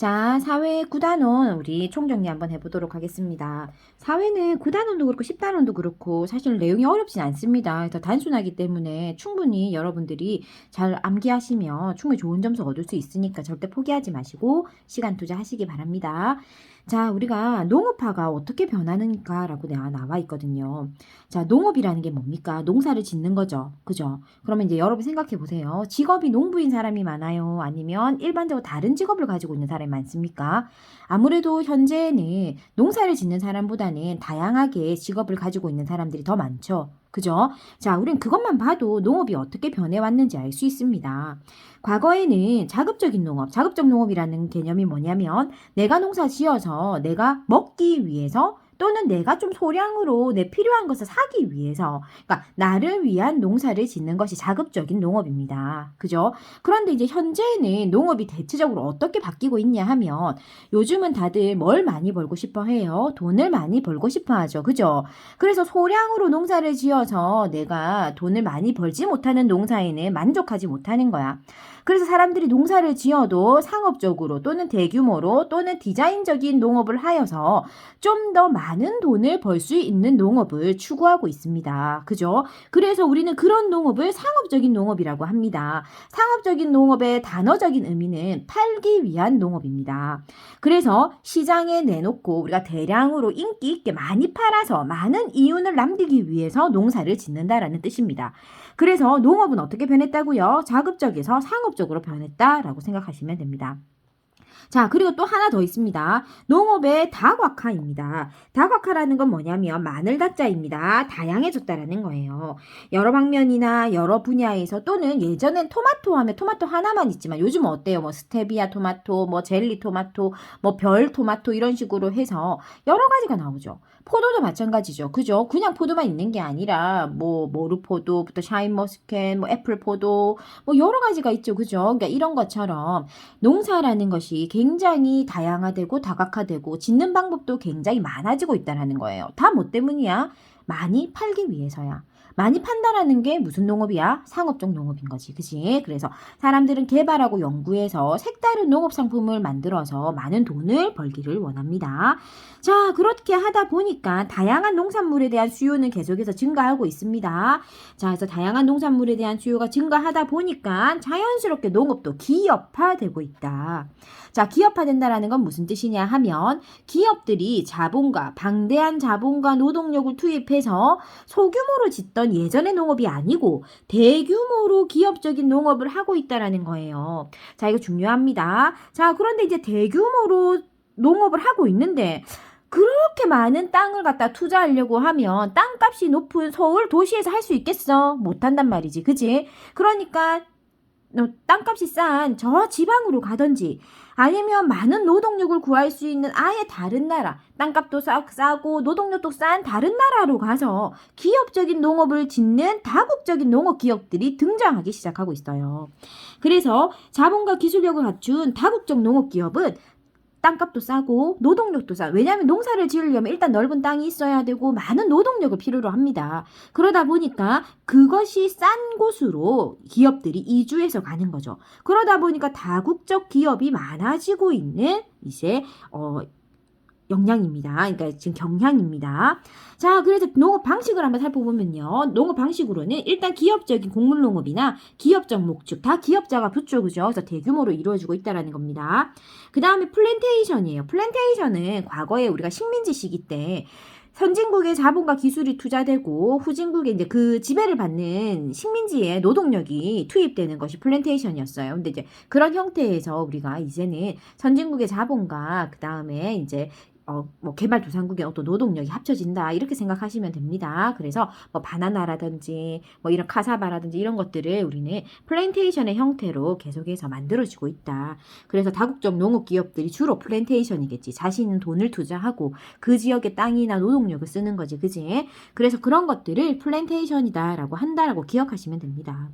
자, 사회 9단원 우리 총정리 한번 해보도록 하겠습니다. 사회는 9단원도 그렇고 10단원도 그렇고 사실 내용이 어렵진 않습니다. 그래서 단순하기 때문에 충분히 여러분들이 잘 암기하시면 충분히 좋은 점수 얻을 수 있으니까 절대 포기하지 마시고 시간 투자하시기 바랍니다. 자, 우리가 농업화가 어떻게 변하는가라고 나- 나와 있거든요. 자, 농업이라는 게 뭡니까? 농사를 짓는 거죠. 그죠? 그러면 이제 여러분 생각해 보세요. 직업이 농부인 사람이 많아요? 아니면 일반적으로 다른 직업을 가지고 있는 사람이 많습니까? 아무래도 현재는 농사를 짓는 사람보다는 다양하게 직업을 가지고 있는 사람들이 더 많죠. 그죠? 자, 우린 그것만 봐도 농업이 어떻게 변해왔는지 알 수 있습니다. 과거에는 자급적인 농업, 자급적 농업이라는 개념이 뭐냐면 내가 농사 지어서 내가 먹기 위해서 또는 내가 좀 소량으로 내 필요한 것을 사기 위해서 그러니까 나를 위한 농사를 짓는 것이 자급적인 농업입니다. 그죠? 그런데 이제 현재는 농업이 대체적으로 어떻게 바뀌고 있냐 하면 요즘은 다들 뭘 많이 벌고 싶어 해요? 돈을 많이 벌고 싶어 하죠. 그죠? 그래서 소량으로 농사를 지어서 내가 돈을 많이 벌지 못하는 농사에는 만족하지 못하는 거야. 그래서 사람들이 농사를 지어도 상업적으로 또는 대규모로 또는 디자인적인 농업을 하여서 좀 더 많은 돈을 벌 수 있는 농업을 추구하고 있습니다. 그죠? 그래서 우리는 그런 농업을 상업적인 농업이라고 합니다. 상업적인 농업의 단어적인 의미는 팔기 위한 농업입니다. 그래서 시장에 내놓고 우리가 대량으로 인기 있게 많이 팔아서 많은 이윤을 남기기 위해서 농사를 짓는다라는 뜻입니다. 그래서 농업은 어떻게 변했다고요? 자급적에서 상업적 으로 변했다라고 생각하시면 됩니다. 자, 그리고 또 하나 더 있습니다. 농업의 다각화입니다. 다각화라는 건 뭐냐면 마늘 다자입니다. 다양해졌다라는 거예요. 여러 방면이나 여러 분야에서 또는 예전엔 토마토 하면 토마토 하나만 있지만 요즘은 어때요? 뭐 스테비아 토마토, 뭐 젤리 토마토, 뭐 별 토마토 이런 식으로 해서 여러 가지가 나오죠. 포도도 마찬가지죠. 그죠? 그냥 포도만 있는 게 아니라 뭐 모르포도부터 샤인머스켓, 뭐 애플포도 뭐 여러 가지가 있죠. 그죠? 그러니까 이런 것처럼 농사라는 것이 굉장히 다양화되고 다각화되고 짓는 방법도 굉장히 많아지고 있다라는 거예요. 다 뭐 때문이야? 많이 팔기 위해서야. 많이 판다라는 게 무슨 농업이야? 상업적 농업인 거지. 그지? 그래서 사람들은 개발하고 연구해서 색다른 농업 상품을 만들어서 많은 돈을 벌기를 원합니다. 자, 그렇게 하다 보니까 다양한 농산물에 대한 수요는 계속해서 증가하고 있습니다. 자, 그래서 다양한 농산물에 대한 수요가 증가하다 보니까 자연스럽게 농업도 기업화되고 있다. 자, 기업화된다라는 건 무슨 뜻이냐 하면 기업들이 자본과 방대한 자본과 노동력을 투입해서 소규모로 짓던 예전의 농업이 아니고 대규모로 기업적인 농업을 하고 있다라는 거예요. 자, 이거 중요합니다. 자, 그런데 이제 대규모로 농업을 하고 있는데 그렇게 많은 땅을 갖다 투자하려고 하면 땅값이 높은 서울 도시에서 할 수 있겠어? 못한단 말이지. 그지? 그러니까 어, 땅값이 싼 저 지방으로 가든지 아니면 많은 노동력을 구할 수 있는 아예 다른 나라 땅값도 싸, 싸고 노동력도 싼 다른 나라로 가서 기업적인 농업을 짓는 다국적인 농업 기업들이 등장하기 시작하고 있어요. 그래서 자본과 기술력을 갖춘 다국적 농업 기업은 땅값도 싸고 노동력도 싸. 왜냐하면 농사를 지으려면 일단 넓은 땅이 있어야 되고 많은 노동력을 필요로 합니다. 그러다 보니까 그것이 싼 곳으로 기업들이 이주해서 가는 거죠. 그러다 보니까 다국적 기업이 많아지고 있는 이제 어 영향입니다. 그러니까 지금 경향입니다. 자, 그래서 농업 방식을 한번 살펴보면요. 농업 방식으로는 일단 기업적인 곡물 농업이나 기업적 목축 다 기업자가 붙죠, 그죠? 그래서 대규모로 이루어지고 있다라는 겁니다. 그 다음에 플랜테이션이에요. 플랜테이션은 과거에 우리가 식민지 시기 때 선진국의 자본과 기술이 투자되고 후진국의 이제 그 지배를 받는 식민지의 노동력이 투입되는 것이 플랜테이션이었어요. 근데 이제 그런 형태에서 우리가 이제는 선진국의 자본과 그 다음에 이제 어, 뭐 개발도상국의 어떤 노동력이 합쳐진다 이렇게 생각하시면 됩니다. 그래서 뭐 바나나라든지 뭐 이런 카사바라든지 이런 것들을 우리는 플랜테이션의 형태로 계속해서 만들어지고 있다. 그래서 다국적 농업 기업들이 주로 플랜테이션이겠지. 자신은 돈을 투자하고 그 지역의 땅이나 노동력을 쓰는 거지, 그지? 그래서 그런 것들을 플랜테이션이다라고 한다라고 기억하시면 됩니다.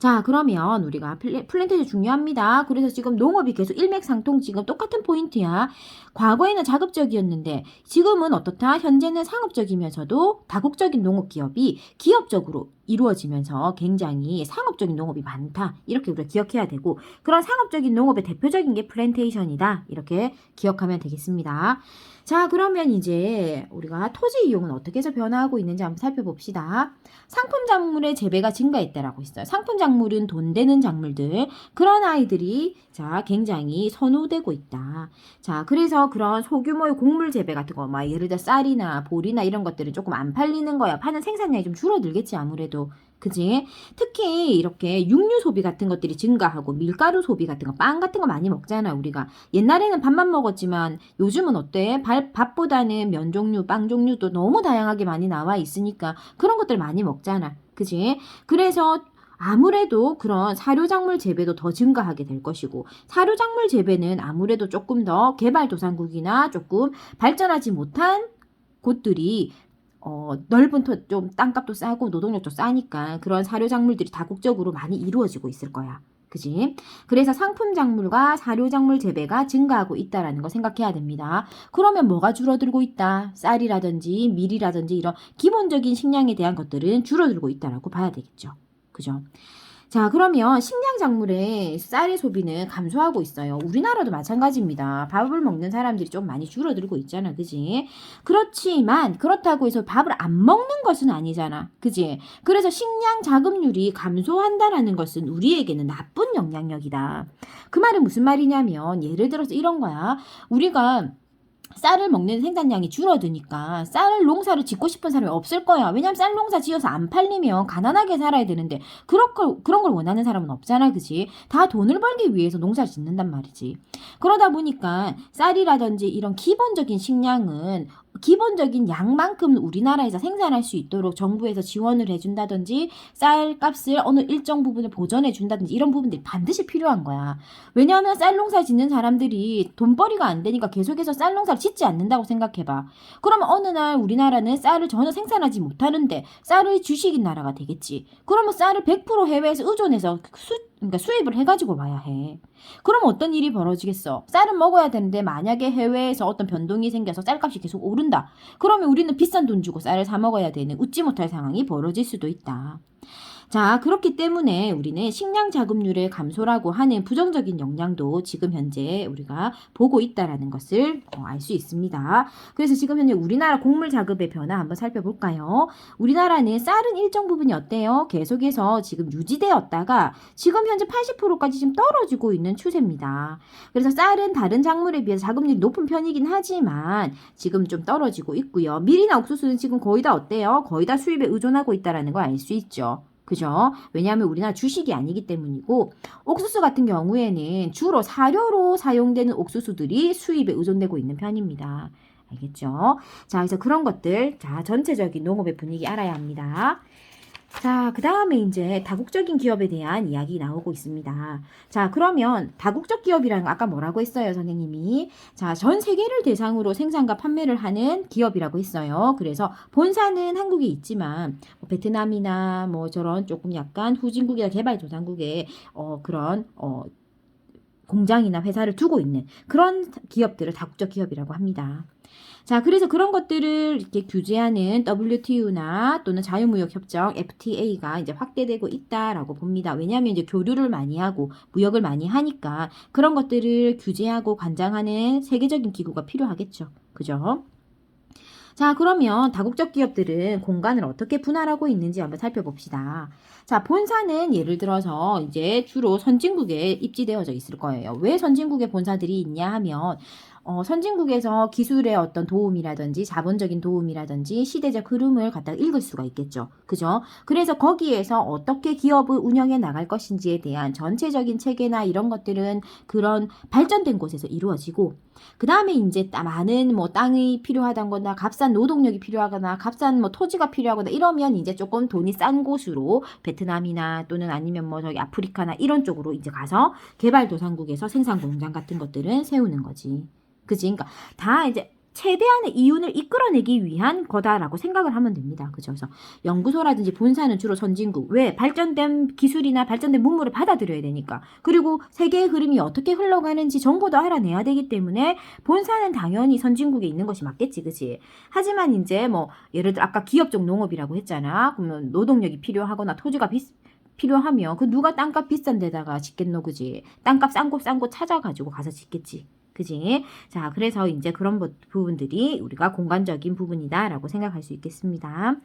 자, 그러면 우리가 플랜, 플랜테이션 중요합니다. 그래서 지금 농업이 계속 일맥상통 지금 똑같은 포인트야. 과거에는 자급적이었는데 지금은 어떻다? 현재는 상업적이면서도 다국적인 농업 기업이 기업적으로 이루어지면서 굉장히 상업적인 농업이 많다. 이렇게 우리가 기억해야 되고 그런 상업적인 농업의 대표적인 게 플랜테이션이다. 이렇게 기억하면 되겠습니다. 자, 그러면 이제 우리가 토지 이용은 어떻게 해서 변화하고 있는지 한번 살펴봅시다. 상품 작물의 재배가 증가했다라고 있어요. 상품 작물은 돈 되는 작물들. 그런 아이들이 자, 굉장히 선호되고 있다. 자, 그래서 그런 소규모의 곡물 재배 같은 거, 막 예를 들어 쌀이나 보리나 이런 것들은 조금 안 팔리는 거야. 파는 생산량이 좀 줄어들겠지, 아무래도. 그지? 특히 이렇게 육류 소비 같은 것들이 증가하고 밀가루 소비 같은 거, 빵 같은 거 많이 먹잖아, 우리가. 옛날에는 밥만 먹었지만 요즘은 어때? 밥, 밥보다는 면 종류, 빵 종류도 너무 다양하게 많이 나와 있으니까 그런 것들 많이 먹잖아. 그지? 그래서 아무래도 그런 사료작물 재배도 더 증가하게 될 것이고 사료작물 재배는 아무래도 조금 더 개발도상국이나 조금 발전하지 못한 곳들이 어, 넓은 토, 좀 땅값도 싸고 노동력도 싸니까 그런 사료 작물들이 다국적으로 많이 이루어지고 있을 거야. 그지? 그래서 상품 작물과 사료 작물 재배가 증가하고 있다라는 거 생각해야 됩니다. 그러면 뭐가 줄어들고 있다? 쌀이라든지 밀이라든지 이런 기본적인 식량에 대한 것들은 줄어들고 있다라고 봐야 되겠죠. 그죠? 자, 그러면 식량 작물의 쌀의 소비는 감소하고 있어요. 우리나라도 마찬가지입니다. 밥을 먹는 사람들이 좀 많이 줄어들고 있잖아. 그지? 그렇지만 그렇다고 해서 밥을 안 먹는 것은 아니잖아. 그지? 그래서 식량 자급률이 감소한다라는 것은 우리에게는 나쁜 영향력이다. 그 말은 무슨 말이냐면 예를 들어서 이런 거야. 우리가 쌀을 먹는 생산량이 줄어드니까 쌀 농사를 짓고 싶은 사람이 없을 거야. 왜냐면 쌀 농사 지어서 안 팔리면 가난하게 살아야 되는데 그런 걸 그런 걸 원하는 사람은 없잖아, 그지? 다 돈을 벌기 위해서 농사를 짓는단 말이지. 그러다 보니까 쌀이라든지 이런 기본적인 식량은 기본적인 양만큼 우리나라에서 생산할 수 있도록 정부에서 지원을 해준다든지 쌀 값을 어느 일정 부분을 보전해 준다든지 이런 부분들이 반드시 필요한 거야. 왜냐하면 쌀 농사 짓는 사람들이 돈벌이가 안 되니까 계속해서 쌀 농사를 짓지 않는다고 생각해봐. 그러면 어느 날 우리나라는 쌀을 전혀 생산하지 못하는데 쌀의 주식인 나라가 되겠지. 그러면 쌀을 100% 해외에서 의존해서 수, 그러니까 수입을 해가지고 와야 해. 그럼 어떤 일이 벌어지겠어? 쌀은 먹어야 되는데 만약에 해외에서 어떤 변동이 생겨서 쌀값이 계속 오른다. 그러면 우리는 비싼 돈 주고 쌀을 사 먹어야 되는 웃지 못할 상황이 벌어질 수도 있다. 자, 그렇기 때문에 우리는 식량 자급률의 감소라고 하는 부정적인 영향도 지금 현재 우리가 보고 있다라는 것을 어, 알수 있습니다. 그래서 지금 현재 우리나라 곡물 자급의 변화 한번 살펴볼까요? 우리나라는 쌀은 일정 부분이 어때요? 계속해서 지금 유지되었다가 지금 현재 80%까지 지금 떨어지고 있는 추세입니다. 그래서 쌀은 다른 작물에 비해서 자급률이 높은 편이긴 하지만 지금 좀 떨어지고 있고요. 밀이나 옥수수는 지금 거의 다 어때요? 거의 다 수입에 의존하고 있다라는 걸 알 수 있죠. 그죠? 왜냐하면 우리나라 주식이 아니기 때문이고 옥수수 같은 경우에는 주로 사료로 사용되는 옥수수들이 수입에 의존되고 있는 편입니다. 알겠죠? 자, 그래서 그런 것들, 자, 전체적인 농업의 분위기 알아야 합니다. 자, 그 다음에 이제 다국적인 기업에 대한 이야기 나오고 있습니다. 자, 그러면 다국적 기업이라는 거 아까 뭐라고 했어요, 선생님이? 자, 전 세계를 대상으로 생산과 판매를 하는 기업이라고 했어요. 그래서 본사는 한국에 있지만 뭐 베트남이나 뭐 저런 조금 약간 후진국이나 개발도상국에 어, 그런 어, 공장이나 회사를 두고 있는 그런 기업들을 다국적 기업이라고 합니다. 자, 그래서 그런 것들을 이렇게 규제하는 WTO나 또는 자유무역협정 FTA가 이제 확대되고 있다라고 봅니다. 왜냐하면 이제 교류를 많이 하고 무역을 많이 하니까 그런 것들을 규제하고 관장하는 세계적인 기구가 필요하겠죠. 그죠? 자, 그러면 다국적 기업들은 공간을 어떻게 분할하고 있는지 한번 살펴봅시다. 자, 본사는 예를 들어서 이제 주로 선진국에 입지되어져 있을 거예요. 왜 선진국에 본사들이 있냐 하면 어, 선진국에서 기술의 어떤 도움이라든지 자본적인 도움이라든지 시대적 흐름을 갖다가 읽을 수가 있겠죠. 그죠? 그래서 거기에서 어떻게 기업을 운영해 나갈 것인지에 대한 전체적인 체계나 이런 것들은 그런 발전된 곳에서 이루어지고 그 다음에 이제 따- 많은 뭐 땅이 필요하다거나 값싼 노동력이 필요하거나 값싼 뭐 토지가 필요하거나 이러면 이제 조금 돈이 싼 곳으로 베트남이나 또는 아니면 뭐 저기 아프리카나 이런 쪽으로 이제 가서 개발도상국에서 생산 공장 같은 것들은 세우는 거지. 그지? 그러니까 다 이제 최대한의 이윤을 이끌어내기 위한 거다라고 생각을 하면 됩니다. 그죠? 그래서 연구소라든지 본사는 주로 선진국. 왜? 발전된 기술이나 발전된 문물을 받아들여야 되니까. 그리고 세계의 흐름이 어떻게 흘러가는지 정보도 알아내야 되기 때문에 본사는 당연히 선진국에 있는 것이 맞겠지, 그치? 하지만 이제 뭐, 예를 들어 아까 기업적 농업이라고 했잖아. 그러면 노동력이 필요하거나 토지가 비, 필요하면 그 누가 땅값 비싼 데다가 짓겠노, 그지? 땅값 싼 곳 싼 곳 찾아가지고 가서 짓겠지. 그지? 자, 그래서 이제 그런 부- 부분들이 우리가 공간적인 부분이다라고 생각할 수 있겠습니다.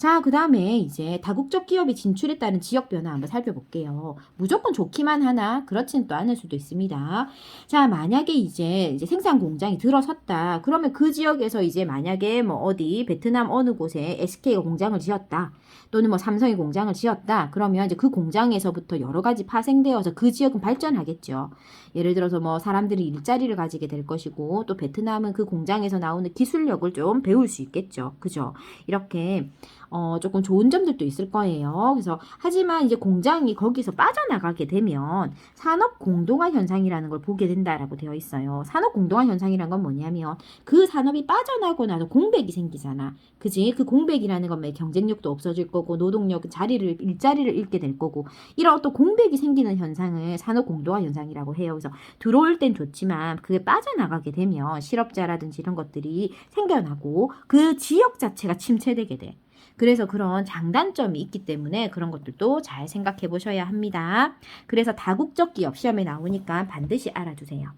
자, 그 다음에 이제 다국적 기업이 진출에 따른 지역 변화 한번 살펴볼게요. 무조건 좋기만 하나 그렇지는 또 않을 수도 있습니다. 자, 만약에 이제, 이제 생산 공장이 들어섰다. 그러면 그 지역에서 이제 만약에 뭐 어디 베트남 어느 곳에 SK가 공장을 지었다. 또는 뭐 삼성이 공장을 지었다. 그러면 이제 그 공장에서부터 여러 가지 파생되어서 그 지역은 발전하겠죠. 예를 들어서 뭐 사람들이 일자리를 가지게 될 것이고 또 베트남은 그 공장에서 나오는 기술력을 좀 배울 수 있겠죠. 그죠? 이렇게 어, 조금 좋은 점들도 있을 거예요. 그래서 하지만 이제 공장이 거기서 빠져나가게 되면 산업 공동화 현상이라는 걸 보게 된다라고 되어 있어요. 산업 공동화 현상이란 건 뭐냐면 그 산업이 빠져나고 나서 공백이 생기잖아. 그지? 그 공백이라는 건뭐 경쟁력도 없어질 거고 노동력은 자리를 일자리를 잃게 될 거고 이런 어떤 공백이 생기는 현상을 산업 공동화 현상이라고 해요. 그래서 들어올 땐 좋지만 그게 빠져나가게 되면 실업자라든지 이런 것들이 생겨나고 그 지역 자체가 침체되게 돼. 그래서 그런 장단점이 있기 때문에 그런 것들도 잘 생각해 보셔야 합니다. 그래서 다국적 기업 시험에 나오니까 반드시 알아두세요.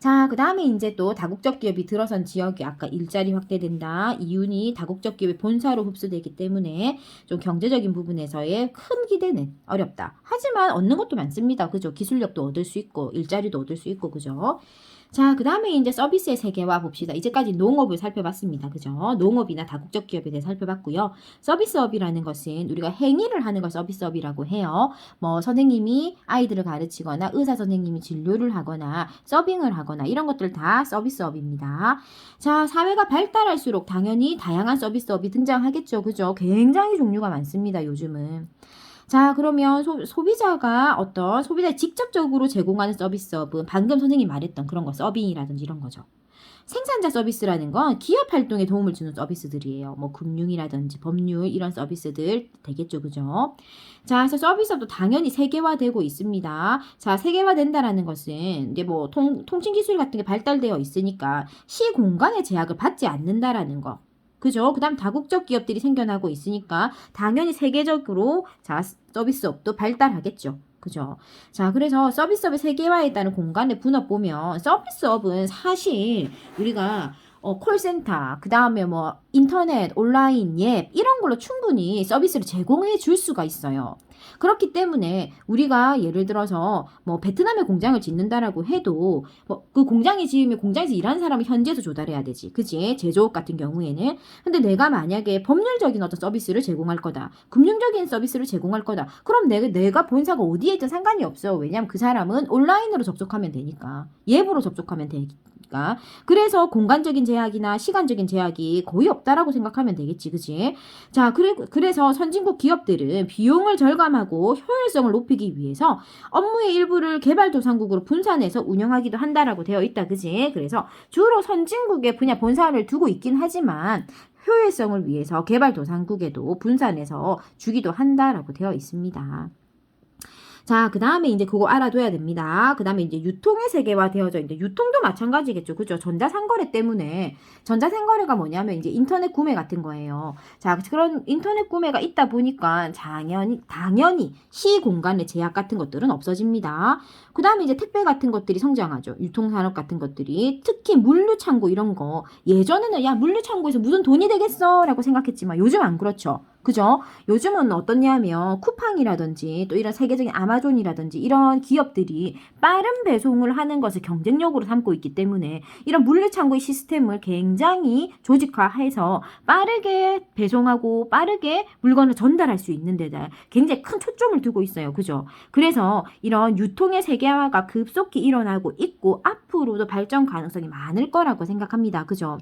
자, 그 다음에 이제 또 다국적 기업이 들어선 지역이 아까 일자리 확대된다. 이윤이 다국적 기업의 본사로 흡수되기 때문에 좀 경제적인 부분에서의 큰 기대는 어렵다. 하지만 얻는 것도 많습니다. 그죠? 기술력도 얻을 수 있고, 일자리도 얻을 수 있고, 그죠? 자, 그 다음에 이제 서비스의 세계화 봅시다. 이제까지 농업을 살펴봤습니다. 그죠? 농업이나 다국적 기업에 대해 살펴봤고요. 서비스업이라는 것은 우리가 행위를 하는 걸 서비스업이라고 해요. 뭐 선생님이 아이들을 가르치거나 의사 선생님이 진료를 하거나 서빙을 하거나 이런 것들 다 서비스업입니다. 자, 사회가 발달할수록 당연히 다양한 서비스업이 등장하겠죠. 그죠? 굉장히 종류가 많습니다. 요즘은. 자, 그러면 소, 소비자가 어떤 소비자에 직접적으로 제공하는 서비스업은 방금 선생님이 말했던 그런 거, 서빙이라든지 이런 거죠. 생산자 서비스라는 건 기업 활동에 도움을 주는 서비스들이에요. 뭐 금융이라든지 법률 이런 서비스들 되겠죠. 그죠? 자, 그래서 서비스도 당연히 세계화되고 있습니다. 자, 세계화된다라는 것은 이제 뭐 통, 통신 기술 같은 게 발달되어 있으니까 시 공간의 제약을 받지 않는다라는 거. 그죠? 그 다음 다국적 기업들이 생겨나고 있으니까 당연히 세계적으로 자, 서비스업도 발달하겠죠. 그죠? 자, 그래서 서비스업의 세계화에 따른 공간의 분업 보면 서비스업은 사실 우리가 어, 콜센터, 그 다음에 뭐 인터넷, 온라인, 예 이런 걸로 충분히 서비스를 제공해 줄 수가 있어요. 그렇기 때문에 우리가 예를 들어서 뭐 베트남에 공장을 짓는다라고 해도 뭐 그 공장에 지으면 공장에서 일하는 사람은 현지에서 조달해야 되지. 그지? 제조업 같은 경우에는. 근데 내가 만약에 법률적인 어떤 서비스를 제공할 거다. 금융적인 서비스를 제공할 거다. 그럼 내가, 내가 본사가 어디에 있든 상관이 없어. 왜냐면 그 사람은 온라인으로 접속하면 되니까. 예보로 접속하면 되니까. 그래서 공간적인 제약이나 시간적인 제약이 거의 없 다라고 생각하면 되겠지. 그지? 자, 그래, 그래서 선진국 기업들은 비용을 절감하고 효율성을 높이기 위해서 업무의 일부를 개발도상국으로 분산해서 운영하기도 한다라고 되어 있다. 그지? 그래서 주로 선진국에 분야 본사를 두고 있긴 하지만 효율성을 위해서 개발도상국에도 분산해서 주기도 한다라고 되어 있습니다. 자, 그 다음에 이제 그거 알아둬야 됩니다. 그 다음에 이제 유통의 세계화 되어져 있는데, 유통도 마찬가지겠죠. 그죠? 전자상거래 때문에, 전자상거래가 뭐냐면 이제 인터넷 구매 같은 거예요. 자, 그런 인터넷 구매가 있다 보니까, 당연히, 당연히 시 공간의 제약 같은 것들은 없어집니다. 그 다음에 이제 택배 같은 것들이 성장하죠. 유통산업 같은 것들이. 특히 물류창고 이런 거. 예전에는 야, 물류창고에서 무슨 돈이 되겠어? 라고 생각했지만, 요즘 안 그렇죠. 그죠? 요즘은 어떻냐면 쿠팡이라든지 또 이런 세계적인 아마존이라든지 이런 기업들이 빠른 배송을 하는 것을 경쟁력으로 삼고 있기 때문에 이런 물류창고의 시스템을 굉장히 조직화해서 빠르게 배송하고 빠르게 물건을 전달할 수 있는 데다 굉장히 큰 초점을 두고 있어요. 그죠? 그래서 이런 유통의 세계화가 급속히 일어나고 있고 앞으로도 발전 가능성이 많을 거라고 생각합니다. 그죠?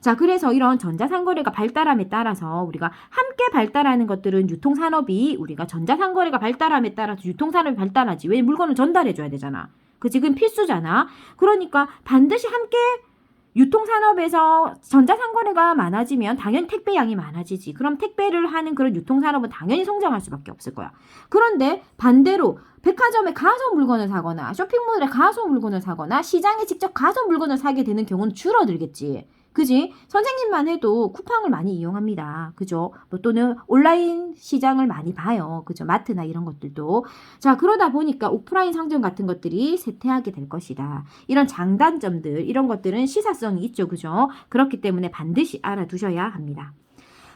자, 그래서 이런 전자상거래가 발달함에 따라서 우리가 함께 발 달하는 것들은 유통산업이 우리가 전자상거래가 발달함에 따라서 유통산업이 발달하지. 왜 물건을 전달해줘야 되잖아. 그 지금 필수잖아. 그러니까 반드시 함께 유통산업에서 전자상거래가 많아지면 당연히 택배량이 많아지지. 그럼 택배를 하는 그런 유통산업은 당연히 성장할 수밖에 없을 거야. 그런데 반대로 백화점에 가서 물건을 사거나 쇼핑몰에 가서 물건을 사거나 시장에 직접 가서 물건을 사게 되는 경우는 줄어들겠지. 그지? 선생님만 해도 쿠팡을 많이 이용합니다. 그죠? 뭐 또는 온라인 시장을 많이 봐요. 그죠? 마트나 이런 것들도. 자, 그러다 보니까 오프라인 상점 같은 것들이 쇠퇴하게 될 것이다. 이런 장단점들, 이런 것들은 시사성이 있죠. 그죠? 그렇기 때문에 반드시 알아두셔야 합니다.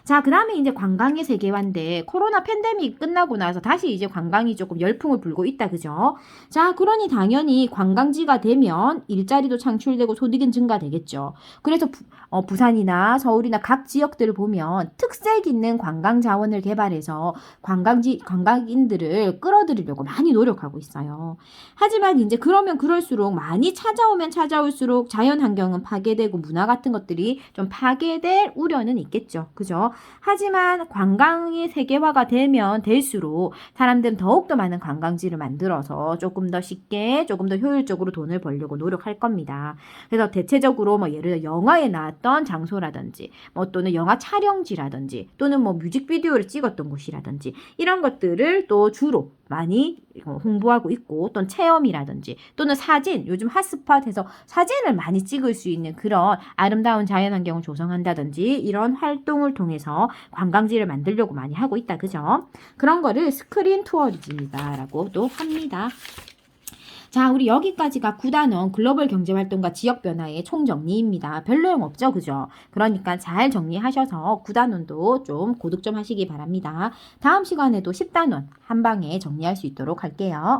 자, 그 다음에 이제 관광의 세계화인데, 코로나 팬데믹 끝나고 나서 다시 이제 관광이 조금 열풍을 불고 있다, 그죠? 자, 그러니 당연히 관광지가 되면 일자리도 창출되고 소득은 증가되겠죠. 그래서 부, 어, 부산이나 서울이나 각 지역들을 보면 특색 있는 관광 자원을 개발해서 관광지, 관광인들을 끌어들이려고 많이 노력하고 있어요. 하지만 이제 그러면 그럴수록 많이 찾아오면 찾아올수록 자연 환경은 파괴되고 문화 같은 것들이 좀 파괴될 우려는 있겠죠. 그죠? 하지만 관광이 세계화가 되면 될수록 사람들은 더욱더 많은 관광지를 만들어서 조금 더 쉽게 조금 더 효율적으로 돈을 벌려고 노력할 겁니다. 그래서 대체적으로 뭐 예를 들어 영화에 나왔던 장소라든지 뭐 또는 영화 촬영지라든지 또는 뭐 뮤직비디오를 찍었던 곳이라든지 이런 것들을 또 주로 많이 어, 홍보하고 있고 또는 체험이라든지 또는 사진 요즘 핫스팟에서 사진을 많이 찍을 수 있는 그런 아름다운 자연환경을 조성한다든지 이런 활동을 통해서 관광지를 만들려고 많이 하고 있다 그죠 그런 거를 스크린 투어리즘이다라고도 합니다. 자, 우리 여기까지가 9단원 글로벌 경제활동과 지역 변화의 총정리입니다. 별 내용 없죠, 그죠? 그러니까 잘 정리하셔서 9단원도 좀 고득 좀 하시기 바랍니다. 다음 시간에도 10단원 한 방에 정리할 수 있도록 할게요.